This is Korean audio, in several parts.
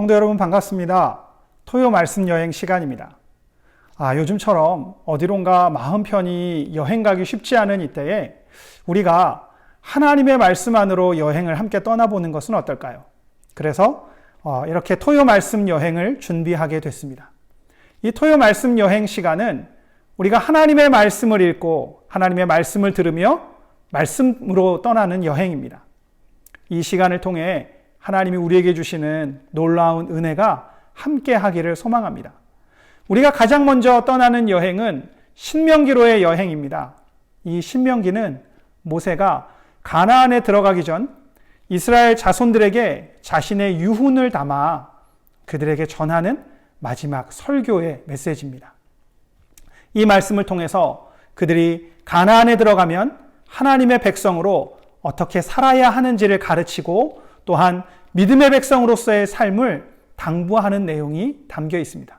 성도 여러분 반갑습니다. 토요 말씀 여행 시간입니다. 아, 요즘처럼 어디론가 마음 편히 여행 가기 쉽지 않은 이때에 우리가 하나님의 말씀 안으로 여행을 함께 떠나보는 것은 어떨까요? 그래서 어, 이렇게 토요 말씀 여행을 준비하게 됐습니다. 이 토요 말씀 여행 시간은 우리가 하나님의 말씀을 읽고 하나님의 말씀을 들으며 말씀으로 떠나는 여행입니다. 이 시간을 통해 하나님이 우리에게 주시는 놀라운 은혜가 함께 하기를 소망합니다. 우리가 가장 먼저 떠나는 여행은 신명기로의 여행입니다. 이 신명기는 모세가 가나안에 들어가기 전 이스라엘 자손들에게 자신의 유훈을 담아 그들에게 전하는 마지막 설교의 메시지입니다. 이 말씀을 통해서 그들이 가나안에 들어가면 하나님의 백성으로 어떻게 살아야 하는지를 가르치고 또한 믿음의 백성으로서의 삶을 당부하는 내용이 담겨 있습니다.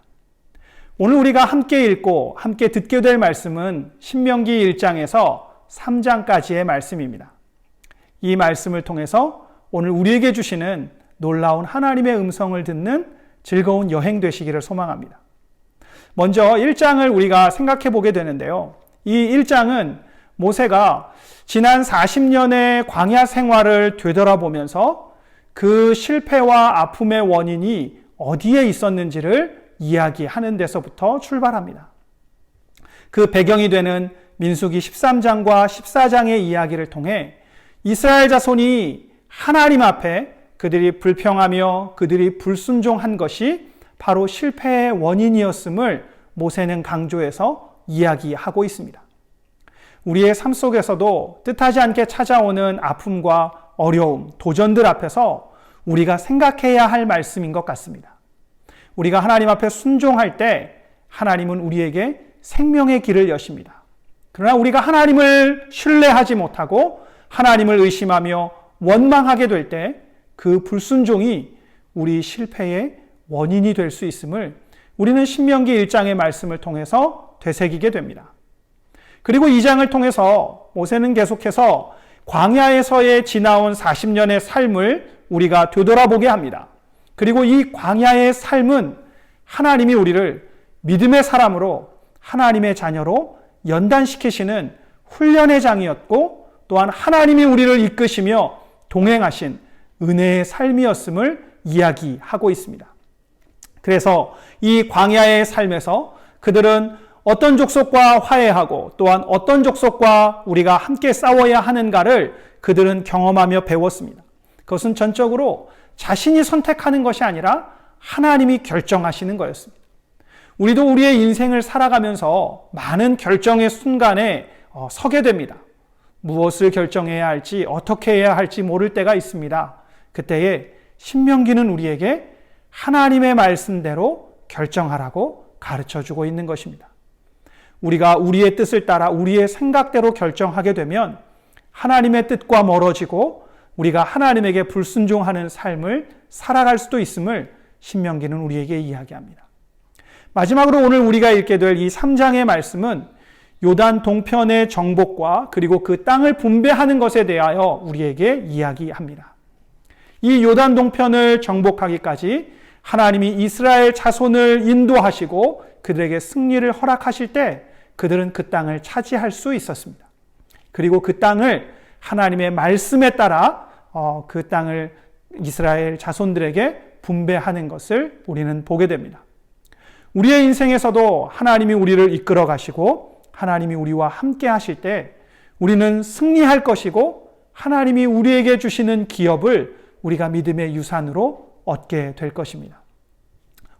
오늘 우리가 함께 읽고 함께 듣게 될 말씀은 신명기 1장에서 3장까지의 말씀입니다. 이 말씀을 통해서 오늘 우리에게 주시는 놀라운 하나님의 음성을 듣는 즐거운 여행 되시기를 소망합니다. 먼저 1장을 우리가 생각해 보게 되는데요. 이 1장은 모세가 지난 40년의 광야 생활을 되돌아보면서 그 실패와 아픔의 원인이 어디에 있었는지를 이야기하는 데서부터 출발합니다. 그 배경이 되는 민수기 13장과 14장의 이야기를 통해 이스라엘 자손이 하나님 앞에 그들이 불평하며 그들이 불순종한 것이 바로 실패의 원인이었음을 모세는 강조해서 이야기하고 있습니다. 우리의 삶 속에서도 뜻하지 않게 찾아오는 아픔과 어려움, 도전들 앞에서 우리가 생각해야 할 말씀인 것 같습니다. 우리가 하나님 앞에 순종할 때 하나님은 우리에게 생명의 길을 여십니다. 그러나 우리가 하나님을 신뢰하지 못하고 하나님을 의심하며 원망하게 될 때 그 불순종이 우리 실패의 원인이 될 수 있음을 우리는 신명기 1장의 말씀을 통해서 되새기게 됩니다. 그리고 2장을 통해서 모세는 계속해서 광야에서의 지나온 40년의 삶을 우리가 되돌아보게 합니다. 그리고 이 광야의 삶은 하나님이 우리를 믿음의 사람으로 하나님의 자녀로 연단시키시는 훈련의 장이었고 또한 하나님이 우리를 이끄시며 동행하신 은혜의 삶이었음을 이야기하고 있습니다. 그래서 이 광야의 삶에서 그들은 어떤 족속과 화해하고 또한 어떤 족속과 우리가 함께 싸워야 하는가를 그들은 경험하며 배웠습니다. 그것은 전적으로 자신이 선택하는 것이 아니라 하나님이 결정하시는 거였습니다. 우리도 우리의 인생을 살아가면서 많은 결정의 순간에 어, 서게 됩니다. 무엇을 결정해야 할지, 어떻게 해야 할지 모를 때가 있습니다. 그때에 신명기는 우리에게 하나님의 말씀대로 결정하라고 가르쳐 주고 있는 것입니다. 우리가 우리의 뜻을 따라 우리의 생각대로 결정하게 되면 하나님의 뜻과 멀어지고 우리가 하나님에게 불순종하는 삶을 살아갈 수도 있음을 신명기는 우리에게 이야기합니다. 마지막으로 오늘 우리가 읽게 될 이 3장의 말씀은 요단 동편의 정복과 그리고 그 땅을 분배하는 것에 대하여 우리에게 이야기합니다. 이 요단 동편을 정복하기까지 하나님이 이스라엘 자손을 인도하시고 그들에게 승리를 허락하실 때 그들은 그 땅을 차지할 수 있었습니다. 그리고 그 땅을 하나님의 말씀에 따라 어, 그 땅을 이스라엘 자손들에게 분배하는 것을 우리는 보게 됩니다. 우리의 인생에서도 하나님이 우리를 이끌어 가시고 하나님이 우리와 함께 하실 때 우리는 승리할 것이고 하나님이 우리에게 주시는 기업을 우리가 믿음의 유산으로 얻게 될 것입니다.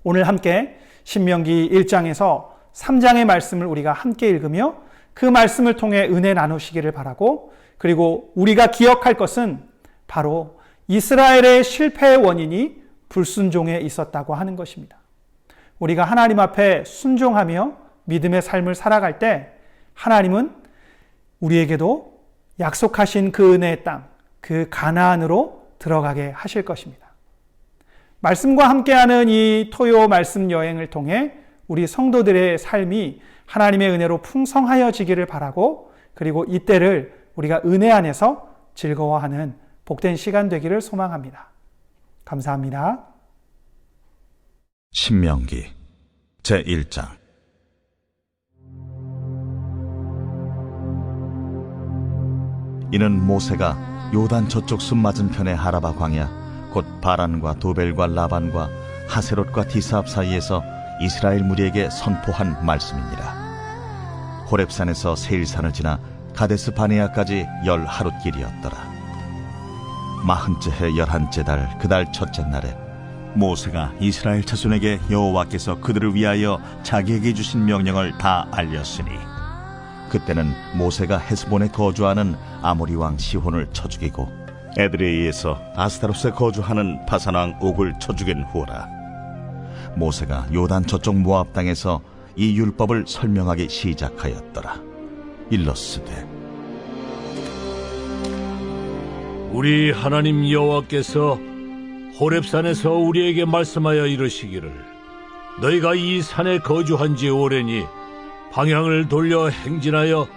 오늘 함께 신명기 1장에서 3장의 말씀을 우리가 함께 읽으며 그 말씀을 통해 은혜 나누시기를 바라고 그리고 우리가 기억할 것은 바로 이스라엘의 실패의 원인이 불순종에 있었다고 하는 것입니다. 우리가 하나님 앞에 순종하며 믿음의 삶을 살아갈 때 하나님은 우리에게도 약속하신 그 은혜의 땅, 그 가나안으로 들어가게 하실 것입니다. 말씀과 함께하는 이 토요 말씀 여행을 통해 우리 성도들의 삶이 하나님의 은혜로 풍성하여지기를 바라고 그리고 이때를 우리가 은혜 안에서 즐거워하는 복된 시간 되기를 소망합니다. 감사합니다. 신명기 제1장 이는 모세가 요단 저쪽 숨 맞은편의 하라바 광야 곧 바란과 도벨과 라반과 하세롯과 디사압 사이에서 이스라엘 무리에게 선포한 말씀이니라 호렙산에서 세일산을 지나 가데스 바네아까지 열 하룻길이었더라. 마흔째 해 열한째 달 그달 첫째 날에 모세가 이스라엘 자손에게 여호와께서 그들을 위하여 자기에게 주신 명령을 다 알렸으니 그때는 모세가 헤스본에 거주하는 아모리 왕 시혼을 쳐 죽이고 에드레이에서 아스타로스에 거주하는 바산 왕 옥을 쳐 죽인 후라 모세가 요단 저쪽 모압 땅에서 이 율법을 설명하기 시작하였더라. 일러스되 우리 하나님 여호와께서 호렙산에서 우리에게 말씀하여 이르시기를 너희가 이 산에 거주한 지 오래니 방향을 돌려 행진하여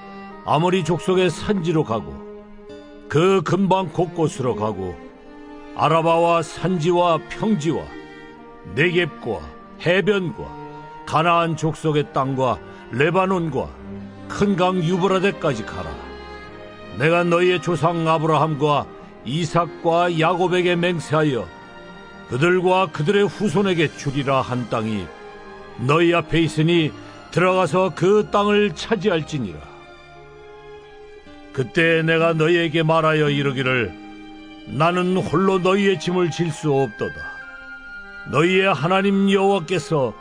아모리 족속의 산지로 가고 그 근방 곳곳으로 가고 아라바와 산지와 평지와 네겝과 해변과 가나안 족속의 땅과 레바논과 큰 강 유브라데까지 가라 내가 너희의 조상 아브라함과 이삭과 야곱에게 맹세하여 그들과 그들의 후손에게 주리라 한 땅이 너희 앞에 있으니 들어가서 그 땅을 차지할지니라. 그때 내가 너희에게 말하여 이르기를 나는 홀로 너희의 짐을 질 수 없도다. 너희의 하나님 여호와께서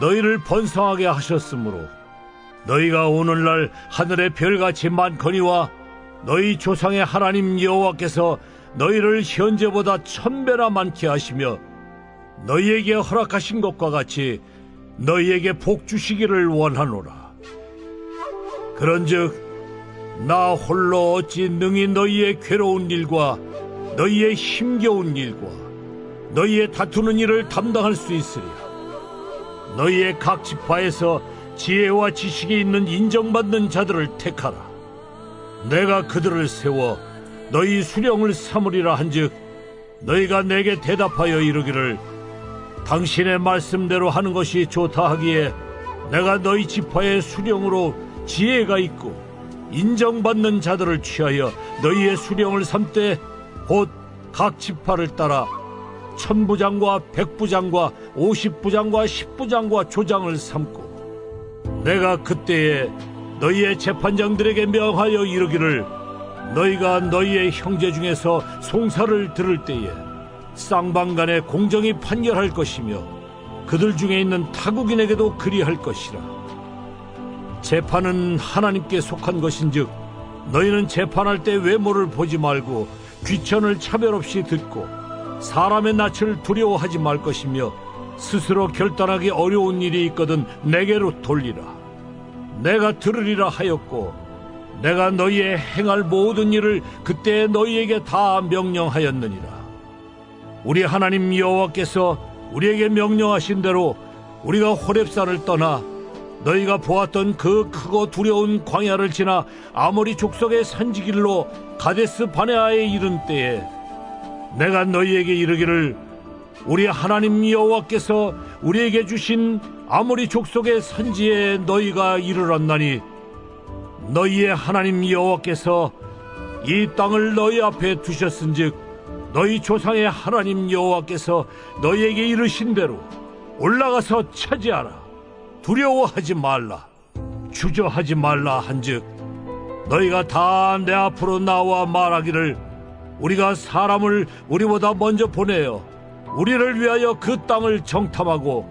너희를 번성하게 하셨으므로 너희가 오늘날 하늘의 별같이 많거니와 너희 조상의 하나님 여호와께서 너희를 현재보다 천배나 많게 하시며 너희에게 허락하신 것과 같이 너희에게 복 주시기를 원하노라. 그런즉 나 홀로 어찌 능히 너희의 괴로운 일과 너희의 힘겨운 일과 너희의 다투는 일을 담당할 수 있으랴. 너희의 각 지파에서 지혜와 지식이 있는 인정받는 자들을 택하라. 내가 그들을 세워 너희 수령을 삼으리라 한즉 너희가 내게 대답하여 이르기를 당신의 말씀대로 하는 것이 좋다 하기에 내가 너희 지파의 수령으로 지혜가 있고 인정받는 자들을 취하여 너희의 수령을 삼되 곧각 지파를 따라 천부장과 백부장과 오십부장과 십부장과 조장을 삼고 내가 그때에 너희의 재판장들에게 명하여 이르기를 너희가 너희의 형제 중에서 송사를 들을 때에 쌍방간에 공정히 판결할 것이며 그들 중에 있는 타국인에게도 그리할 것이라. 재판은 하나님께 속한 것인즉 너희는 재판할 때 외모를 보지 말고 귀천을 차별 없이 듣고 사람의 낯을 두려워하지 말 것이며 스스로 결단하기 어려운 일이 있거든 내게로 돌리라 내가 들으리라 하였고 내가 너희의 행할 모든 일을 그때 너희에게 다 명령하였느니라. 우리 하나님 여호와께서 우리에게 명령하신 대로 우리가 호렙산을 떠나 너희가 보았던 그 크고 두려운 광야를 지나 아모리 족속의 산지길로 가데스 바네아에 이른 때에 내가 너희에게 이르기를 우리 하나님 여호와께서 우리에게 주신 아모리 족속의 산지에 너희가 이르렀나니 너희의 하나님 여호와께서 이 땅을 너희 앞에 두셨은즉 너희 조상의 하나님 여호와께서 너희에게 이르신 대로 올라가서 차지하라. 두려워하지 말라. 주저하지 말라 한즉 너희가 다 내 앞으로 나와 말하기를 우리가 사람을 우리보다 먼저 보내어 우리를 위하여 그 땅을 정탐하고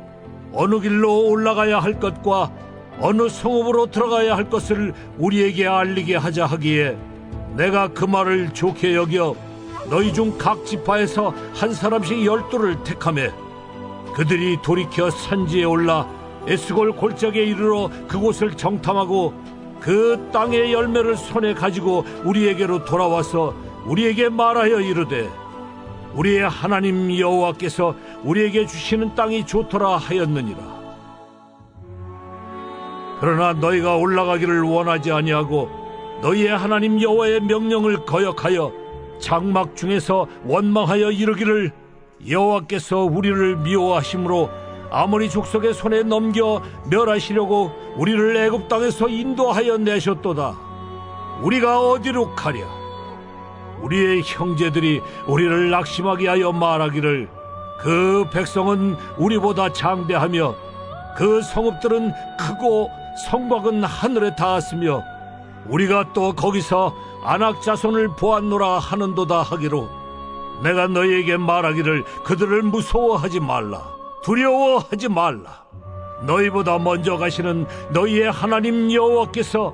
어느 길로 올라가야 할 것과 어느 성읍으로 들어가야 할 것을 우리에게 알리게 하자 하기에 내가 그 말을 좋게 여겨 너희 중 각 지파에서 한 사람씩 열두를 택하매 그들이 돌이켜 산지에 올라 에스골 골짜기에 이르러 그곳을 정탐하고 그 땅의 열매를 손에 가지고 우리에게로 돌아와서 우리에게 말하여 이르되 우리의 하나님 여호와께서 우리에게 주시는 땅이 좋더라 하였느니라. 그러나 너희가 올라가기를 원하지 아니하고 너희의 하나님 여호와의 명령을 거역하여 장막 중에서 원망하여 이르기를 여호와께서 우리를 미워하심으로 아모리 족속의 손에 넘겨 멸하시려고 우리를 애굽 땅에서 인도하여 내셨도다. 우리가 어디로 가랴? 우리의 형제들이 우리를 낙심하게 하여 말하기를 그 백성은 우리보다 장대하며 그 성읍들은 크고 성곽은 하늘에 닿았으며 우리가 또 거기서 안악 자손을 보았노라 하는도다 하기로 내가 너희에게 말하기를 그들을 무서워하지 말라 두려워하지 말라. 너희보다 먼저 가시는 너희의 하나님 여호와께서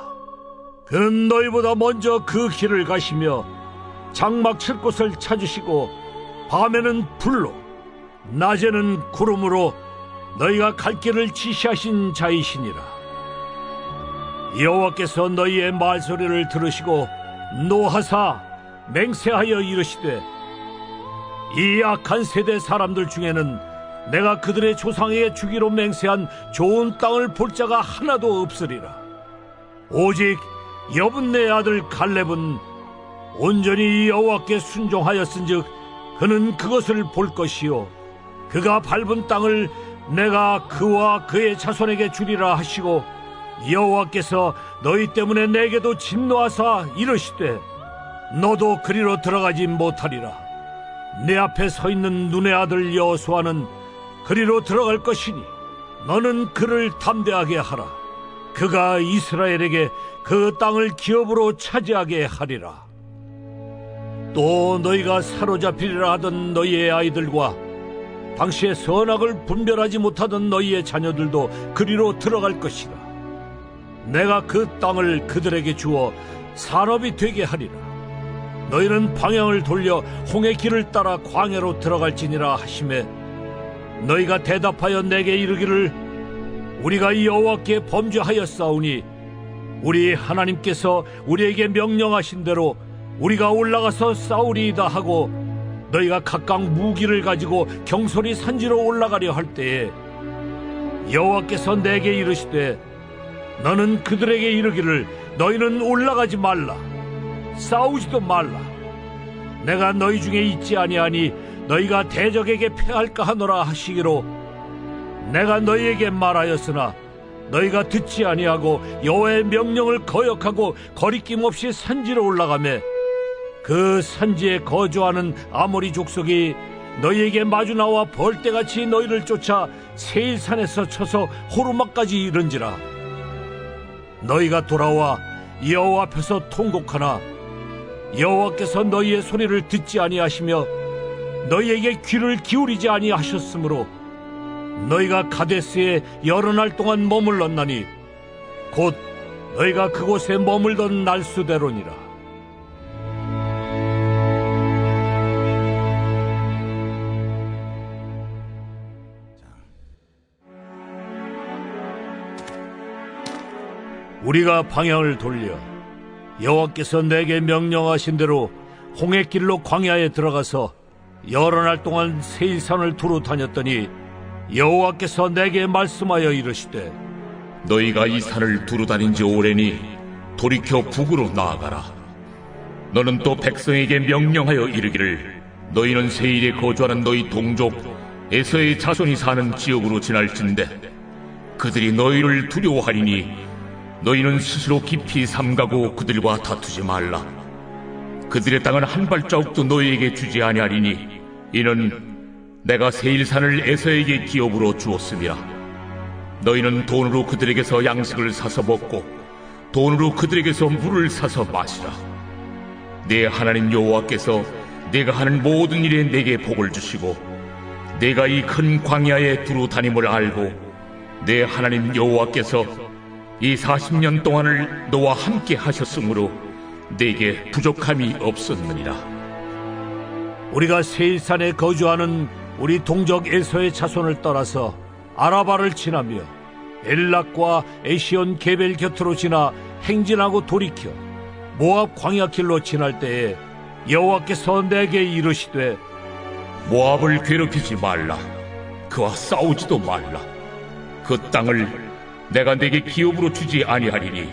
너희보다 먼저 그 길을 가시며 장막 칠 곳을 찾으시고 밤에는 불로 낮에는 구름으로 너희가 갈 길을 지시하신 자이시니라. 여호와께서 너희의 말소리를 들으시고 노하사 맹세하여 이르시되 이 악한 세대 사람들 중에는 내가 그들의 조상에게 주기로 맹세한 좋은 땅을 볼 자가 하나도 없으리라. 오직 여분네 아들 갈렙은 온전히 여호와께 순종하였은즉 그는 그것을 볼 것이요. 그가 밟은 땅을 내가 그와 그의 자손에게 주리라 하시고 여호와께서 너희 때문에 내게도 진노하사 이르시되 너도 그리로 들어가지 못하리라. 내 앞에 서 있는 눈의 아들 여호수아는 그리로 들어갈 것이니 너는 그를 담대하게 하라. 그가 이스라엘에게 그 땅을 기업으로 차지하게 하리라. 또 너희가 사로잡히리라 하던 너희의 아이들과 당시에 선악을 분별하지 못하던 너희의 자녀들도 그리로 들어갈 것이라. 내가 그 땅을 그들에게 주어 산업이 되게 하리라. 너희는 방향을 돌려 홍해 길을 따라 광야로 들어갈지니라 하심에 너희가 대답하여 내게 이르기를 우리가 여호와께 범죄하였사오니 우리 하나님께서 우리에게 명령하신 대로 우리가 올라가서 싸우리이다 하고 너희가 각각 무기를 가지고 경솔이 산지로 올라가려 할 때에 여호와께서 내게 이르시되 너는 그들에게 이르기를 너희는 올라가지 말라 싸우지도 말라. 내가 너희 중에 있지 아니하니 너희가 대적에게 패할까 하노라 하시기로 내가 너희에게 말하였으나 너희가 듣지 아니하고 여호와의 명령을 거역하고 거리낌 없이 산지로 올라가매 그 산지에 거주하는 아모리 족속이 너희에게 마주 나와 벌떼같이 너희를 쫓아 세일산에서 쳐서 호르마까지 이른지라. 너희가 돌아와 여호와 앞에서 통곡하나 여호와께서 너희의 소리를 듣지 아니하시며 너희에게 귀를 기울이지 아니하셨으므로 너희가 가데스에 여러 날 동안 머물렀나니 곧 너희가 그곳에 머물던 날수대로니라. 우리가 방향을 돌려 여호와께서 내게 명령하신 대로 홍해길로 광야에 들어가서 여러 날 동안 세일산을 두루 다녔더니 여호와께서 내게 말씀하여 이르시되 너희가 이 산을 두루 다닌 지 오래니 돌이켜 북으로 나아가라. 너는 또 백성에게 명령하여 이르기를 너희는 세일에 거주하는 너희 동족 에서의 자손이 사는 지역으로 지날진대 그들이 너희를 두려워하리니 너희는 스스로 깊이 삼가고 그들과 다투지 말라. 그들의 땅은 한 발자국도 너희에게 주지 아니하리니 이는 내가 세일산을 에서에게 기업으로 주었음이라. 너희는 돈으로 그들에게서 양식을 사서 먹고 돈으로 그들에게서 물을 사서 마시라. 내 하나님 여호와께서 내가 하는 모든 일에 내게 복을 주시고 내가 이 큰 광야에 두루 다님을 알고 내 하나님 여호와께서 이 40년 동안을 너와 함께 하셨으므로 내게 부족함이 없었느니라. 우리가 세일산에 거주하는 우리 동족 에서의 자손을 떠나서 아라바를 지나며 엘락과 에시온 게벨 곁으로 지나 행진하고 돌이켜 모압 광야길로 지날 때에 여호와께서 내게 이르시되 모압을 괴롭히지 말라. 그와 싸우지도 말라. 그 땅을 내가 내게 기업으로 주지 아니하리니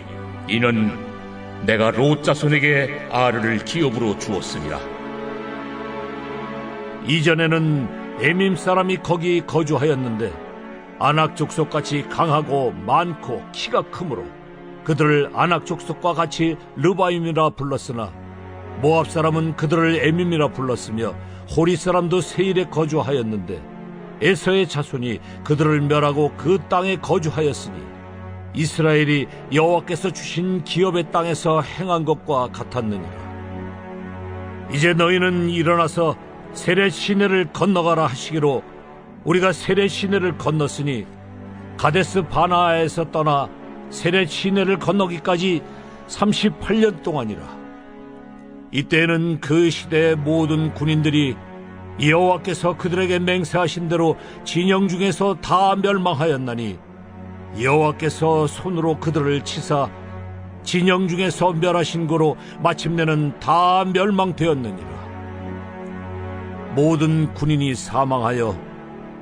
이는 내가 롯 자손에게 아르를 기업으로 주었습니다. 이전에는 에밈 사람이 거기 거주하였는데 아낙 족속같이 강하고 많고 키가 크므로 그들을 아낙 족속과 같이 르바임이라 불렀으나 모압 사람은 그들을 에밈이라 불렀으며 호리 사람도 세일에 거주하였는데 에서의 자손이 그들을 멸하고 그 땅에 거주하였으니 이스라엘이 여호와께서 주신 기업의 땅에서 행한 것과 같았느니라. 이제 너희는 일어나서 세례 시내를 건너가라 하시기로 우리가 세례 시내를 건넜으니 가데스 바나에서 떠나 세례 시내를 건너기까지 38년 동안이라. 이때는 그 시대의 모든 군인들이 여호와께서 그들에게 맹세하신 대로 진영 중에서 다 멸망하였나니 여호와께서 손으로 그들을 치사 진영 중에서 멸하신 고로 마침내는 다 멸망되었느니라. 모든 군인이 사망하여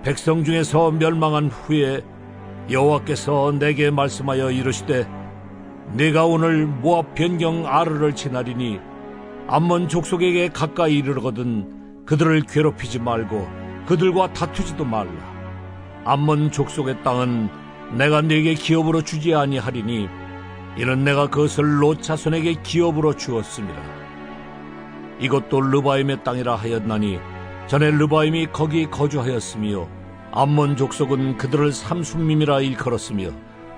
백성 중에서 멸망한 후에 여호와께서 내게 말씀하여 이르시되 내가 오늘 모압 변경 아르를 지나리니 암몬 족속에게 가까이 이르거든 그들을 괴롭히지 말고 그들과 다투지도 말라. 암몬 족속의 땅은 내가 네게 기업으로 주지 아니하리니 이는 내가 그것을 롯 자손에게 기업으로 주었습니다. 이것도 르바임의 땅이라 하였나니 전에 르바임이 거기 거주하였으며 암몬 족속은 그들을 삼순밈이라 일컬었으며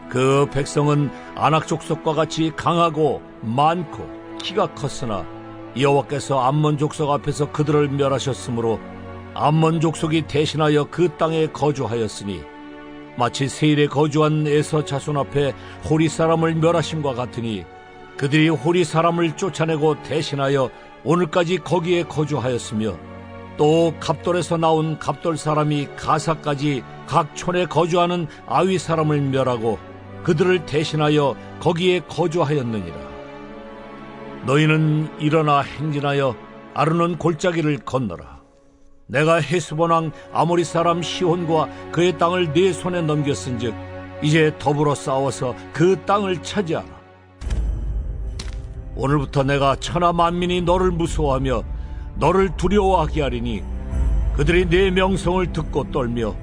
그 백성은 아낙 족속과 같이 강하고 많고 키가 컸으나 여호와께서 암몬 족속 앞에서 그들을 멸하셨으므로 암몬 족속이 대신하여 그 땅에 거주하였으니 마치 세일에 거주한 에서 자손 앞에 호리 사람을 멸하심과 같으니 그들이 호리 사람을 쫓아내고 대신하여 오늘까지 거기에 거주하였으며 또 갑돌에서 나온 갑돌 사람이 가사까지 각 촌에 거주하는 아위 사람을 멸하고 그들을 대신하여 거기에 거주하였느니라. 너희는 일어나 행진하여 아르논 골짜기를 건너라. 내가 헤스본 왕 아모리 사람 시혼과 그의 땅을 네 손에 넘겼은즉 이제 더불어 싸워서 그 땅을 차지하라. 오늘부터 내가 천하 만민이 너를 무서워하며 너를 두려워하게 하리니 그들이 네 명성을 듣고 떨며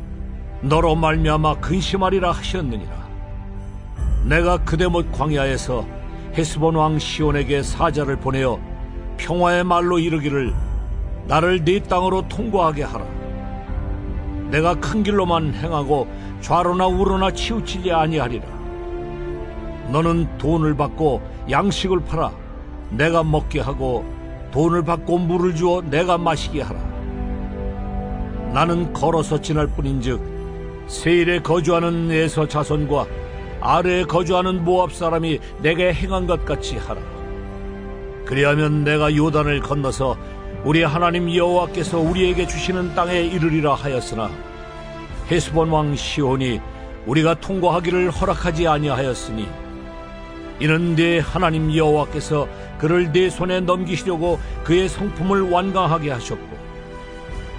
너로 말미암아 근심하리라 하셨느니라. 내가 그대못 광야에서 헤스본 왕 시온에게 사자를 보내어 평화의 말로 이르기를 나를 네 땅으로 통과하게 하라. 내가 큰 길로만 행하고 좌로나 우로나 치우치지 아니하리라. 너는 돈을 받고 양식을 팔아 내가 먹게 하고 돈을 받고 물을 주어 내가 마시게 하라. 나는 걸어서 지날 뿐인즉 세일에 거주하는 에서 자손과 아래에 거주하는 모압 사람이 내게 행한 것 같이 하라. 그리하면 내가 요단을 건너서 우리 하나님 여호와께서 우리에게 주시는 땅에 이르리라 하였으나 헤스본 왕 시온이 우리가 통과하기를 허락하지 아니하였으니 이는 네 하나님 여호와께서 그를 네 손에 넘기시려고 그의 성품을 완강하게 하셨고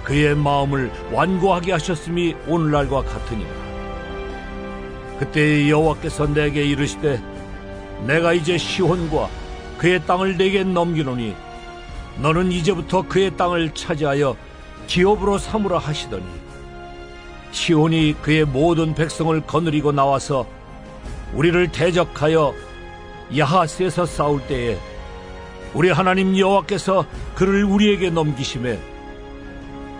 그의 마음을 완고하게 하셨음이 오늘날과 같으니라. 그때 여호와께서 내게 이르시되 내가 이제 시혼과 그의 땅을 내게 넘기노니 너는 이제부터 그의 땅을 차지하여 기업으로 삼으라 하시더니 시온이 그의 모든 백성을 거느리고 나와서 우리를 대적하여 야하스에서 싸울 때에 우리 하나님 여호와께서 그를 우리에게 넘기심에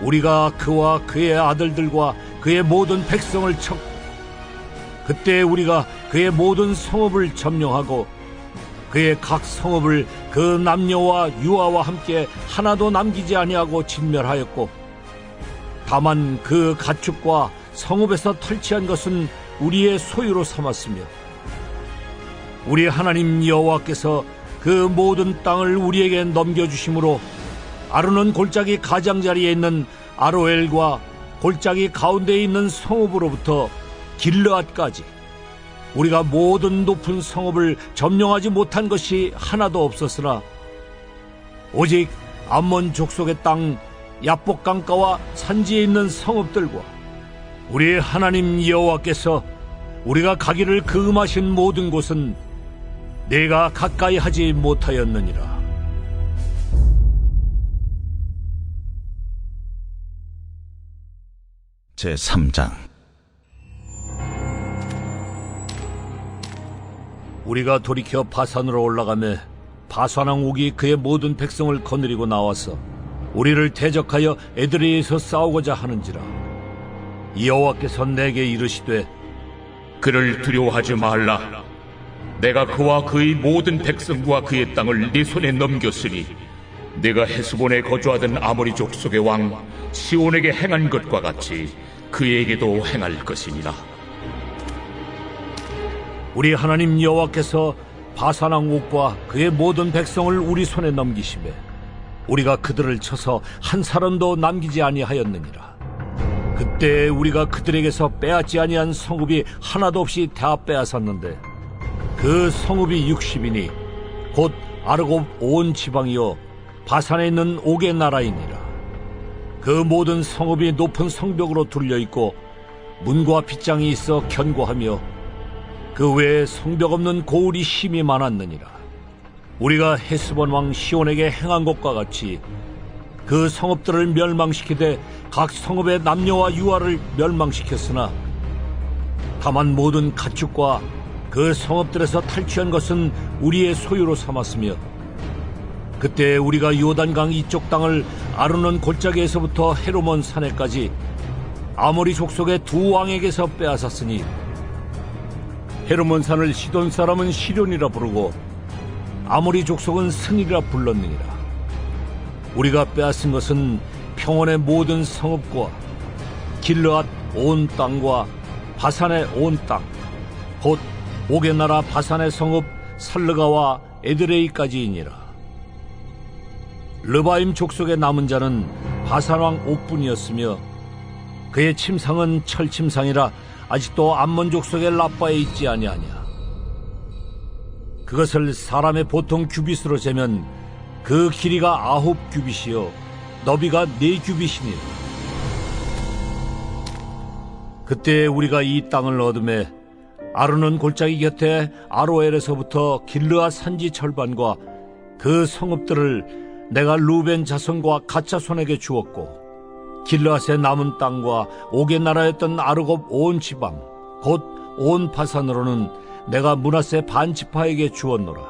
우리가 그와 그의 아들들과 그의 모든 백성을 쳤고 그때 우리가 그의 모든 성읍을 점령하고 그의 각 성읍을 그 남녀와 유아와 함께 하나도 남기지 아니하고 진멸하였고 다만 그 가축과 성읍에서 털치한 것은 우리의 소유로 삼았으며 우리 하나님 여호와께서 그 모든 땅을 우리에게 넘겨주심으로 아르논 골짜기 가장자리에 있는 아로엘과 골짜기 가운데에 있는 성읍으로부터 길르앗까지 우리가 모든 높은 성읍을 점령하지 못한 것이 하나도 없었으나 오직 암몬 족속의 땅 야복 강가와 산지에 있는 성읍들과 우리의 하나님 여호와께서 우리가 가기를 금하신 모든 곳은 내가 가까이 하지 못하였느니라. 제 3장 우리가 돌이켜 바산으로 올라가매 바산왕 옥이 그의 모든 백성을 거느리고 나와서 우리를 대적하여 에드레에서 싸우고자 하는지라 여호와께서 내게 이르시되 그를 두려워하지 말라. 내가 그와 그의 모든 백성과 그의 땅을 네 손에 넘겼으니 내가 헤스본에 거주하던 아모리 족속의 왕 시온에게 행한 것과 같이 그에게도 행할 것이니라. 우리 하나님 여호와께서 바산왕 옥과 그의 모든 백성을 우리 손에 넘기시매 우리가 그들을 쳐서 한 사람도 남기지 아니하였느니라 그때 우리가 그들에게서 빼앗지 아니한 성읍이 하나도 없이 다 빼앗았는데 그 성읍이 60이니 곧 아르곱 온 지방이요 바산에 있는 옥의 나라이니라 그 모든 성읍이 높은 성벽으로 둘려 있고 문과 빗장이 있어 견고하며 그 외에 성벽 없는 고울이 힘이 많았느니라. 우리가 헤스본 왕 시온에게 행한 것과 같이 그 성읍들을 멸망시키되 각 성읍의 남녀와 유아를 멸망시켰으나 다만 모든 가축과 그 성읍들에서 탈취한 것은 우리의 소유로 삼았으며 그때 우리가 요단강 이쪽 땅을 아르논 골짜기에서부터 헤로몬 산에까지 아모리 족속의 두 왕에게서 빼앗았으니 헤르몬 산을 시돈 사람은 시련이라 부르고 아모리 족속은 승이라 불렀느니라. 우리가 빼앗은 것은 평원의 모든 성읍과 길르앗 온 땅과 바산의 온 땅, 곧 옥의 나라 바산의 성읍 살르가와 에드레이까지이니라. 르바임 족속의 남은 자는 바산왕 옥뿐이었으며 그의 침상은 철침상이라 아직도 암몬 족속의 라빠에 있지 아니하냐. 그것을 사람의 보통 규빗으로 재면 그 길이가 아홉 규빗이요 너비가 네 규빗이니. 그때 우리가 이 땅을 얻음에 아르논 골짜기 곁에 아로엘에서부터 길르아 산지 철반과 그 성읍들을 내가 루벤 자손과 가짜 손에게 주었고 길르앗의 남은 땅과 옥의 나라였던 아르곱 온 지방 곧 온 바산으로는 내가 문하세 반 지파에게 주었노라.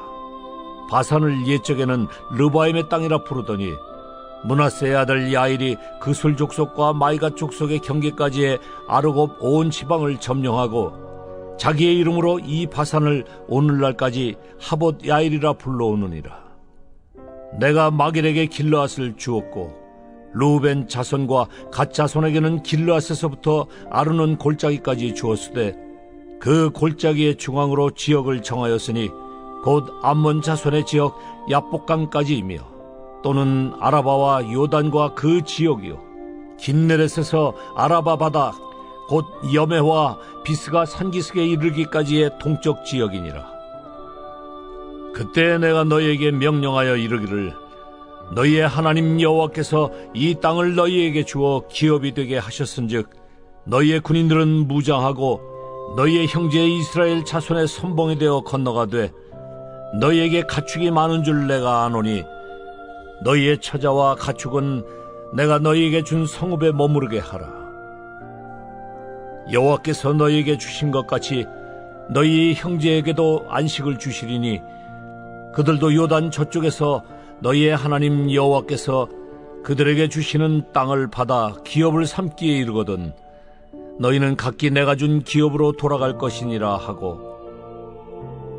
바산을 옛적에는 르바임의 땅이라 부르더니 문하세의 아들 야일이 그술 족속과 마이가 족속의 경계까지의 아르곱 온 지방을 점령하고 자기의 이름으로 이 바산을 오늘날까지 하봇 야일이라 불러오느니라. 내가 마길에게 길르앗을 주었고 루벤 자손과 갓 자손에게는 길르앗에서부터 아르논 골짜기까지 주었으되 그 골짜기의 중앙으로 지역을 정하였으니 곧 암몬 자손의 지역 야복강까지이며 또는 아라바와 요단과 그 지역이요. 긴네렛에서 아라바 바다 곧 여메와 비스가 산기슭에 이르기까지의 동쪽 지역이니라. 그때 내가 너희에게 명령하여 이르기를 너희의 하나님 여호와께서 이 땅을 너희에게 주어 기업이 되게 하셨은즉 너희의 군인들은 무장하고 너희의 형제 이스라엘 자손의 선봉이 되어 건너가되 너희에게 가축이 많은 줄 내가 아노니 너희의 처자와 가축은 내가 너희에게 준 성읍에 머무르게 하라 여호와께서 너희에게 주신 것 같이 너희 형제에게도 안식을 주시리니 그들도 요단 저쪽에서 너희의 하나님 여호와께서 그들에게 주시는 땅을 받아 기업을 삼기에 이르거든 너희는 각기 내가 준 기업으로 돌아갈 것이니라 하고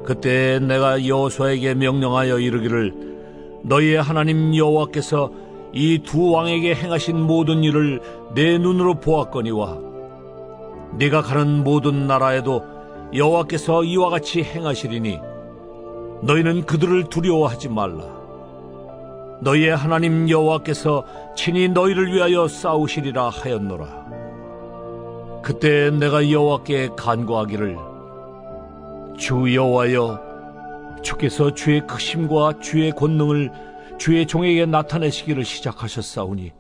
그때 내가 여호수아에게 명령하여 이르기를 너희의 하나님 여호와께서 이 두 왕에게 행하신 모든 일을 내 눈으로 보았거니와 네가 가는 모든 나라에도 여호와께서 이와 같이 행하시리니 너희는 그들을 두려워하지 말라. 너희의 하나님 여호와께서 친히 너희를 위하여 싸우시리라 하였노라. 그때 내가 여호와께 간구하기를 주 여호와여 주께서 주의 크심과 주의 권능을 주의 종에게 나타내시기를 시작하셨사오니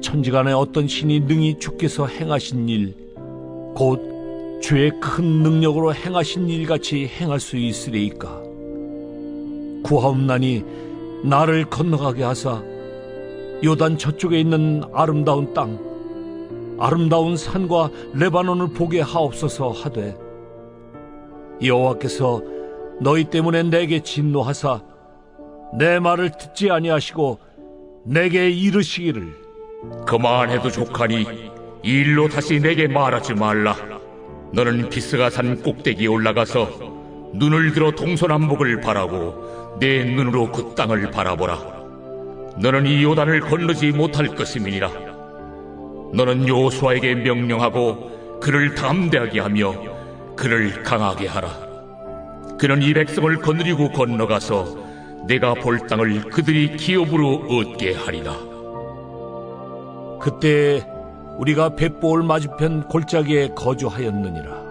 천지간에 어떤 신이 능히 주께서 행하신 일 곧 주의 큰 능력으로 행하신 일 같이 행할 수 있으리이까? 구하옵나니 나를 건너가게 하사 요단 저쪽에 있는 아름다운 땅 아름다운 산과 레바논을 보게 하옵소서 하되 여호와께서 너희 때문에 내게 진노하사 내 말을 듣지 아니하시고 내게 이르시기를 그만해도 족하니 이 일로 다시 내게 말하지 말라. 너는 비스가 산 꼭대기에 올라가서 눈을 들어 동서남북을 바라고 내 눈으로 그 땅을 바라보라. 너는 이 요단을 건너지 못할 것임이니라. 너는 요수아에게 명령하고 그를 담대하게 하며 그를 강하게 하라. 그는 이 백성을 거느리고 건너가서 내가 볼 땅을 그들이 기업으로 얻게 하리라. 그때 우리가 벳보올 맞은편 골짜기에 거주하였느니라